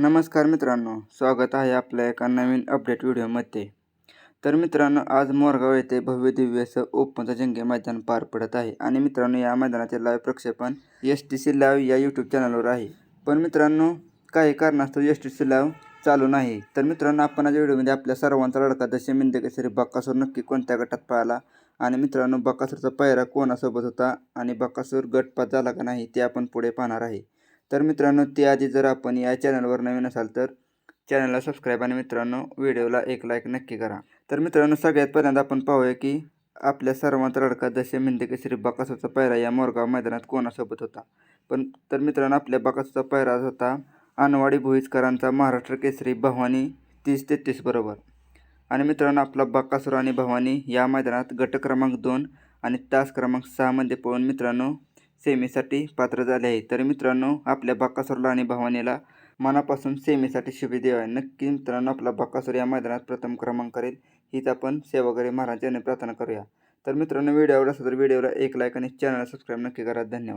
नमस्कार मित्रांनो स्वागत आहे आपल्या एका नवीन अपडेट व्हिडिओमध्ये. तर मित्रांनो आज मोरगाव येथे भव्य दिव्य असं ओपनचं जंगे मैदान पार पडत आहे. आणि मित्रांनो या मैदानाचे लाईव्ह प्रक्षेपण एस टी सी लाईव्ह या यूट्यूब चॅनलवर आहे. पण मित्रांनो काही कारणास्तव एस टी सी लाईव्ह चालू नाही. तर मित्रांनो आपण आज व्हिडिओमध्ये आपल्या सर्वांचा लढका दशे मिंदे केसरी बक्कासूर नक्की कोणत्या गटात पाहिला? आणि मित्रांनो बक्कासूरचा पायरा कोणासोबत होता? आणि बक्कासूर गटपात झाला का नाही ते आपण पुढे पाहणार आहे. तर मित्रांनो त्याआधी जर आपण या चॅनलवर नवीन असाल तर चॅनलला सबस्क्राईब आणि मित्रांनो व्हिडिओला एक लाईक नक्की करा. तर मित्रांनो सगळ्यात पहिल्यांदा आपण पाहूया की आपल्या सर्वांचा लडका दशे म्हणजे की केसरी बकासूरचा पायरा या मोरगाव मैदानात कोणासोबत होता? पण तर मित्रांनो आपल्या बकासूरचा पायरा होता अनवाडी भोईजकरांचा महाराष्ट्र केसरी भवानी तीस तेहतीस बरोबर. आणि मित्रांनो आपला बक्कासूर आणि भवानी या मैदानात गट क्रमांक दोन आणि तास क्रमांक सहामध्ये पळून मित्रांनो सेमीसाठी पात्र झाले आहे. तर मित्रांनो आपल्या बक्कासूरला आणि भवानीला मनापासून सेमीसाठी शुभे आहे नक्की मित्रांनो आपला बक्कासूर या मैदानात प्रथम क्रमांक करेल. हीच आपण सेवागरी महाराजांनी प्रार्थना करूया. तर मित्रांनो व्हिडिओ आवडला असेल तर व्हिडिओला एक लाईक आणि चॅनलला सबस्क्राईब नक्की करा. धन्यवाद.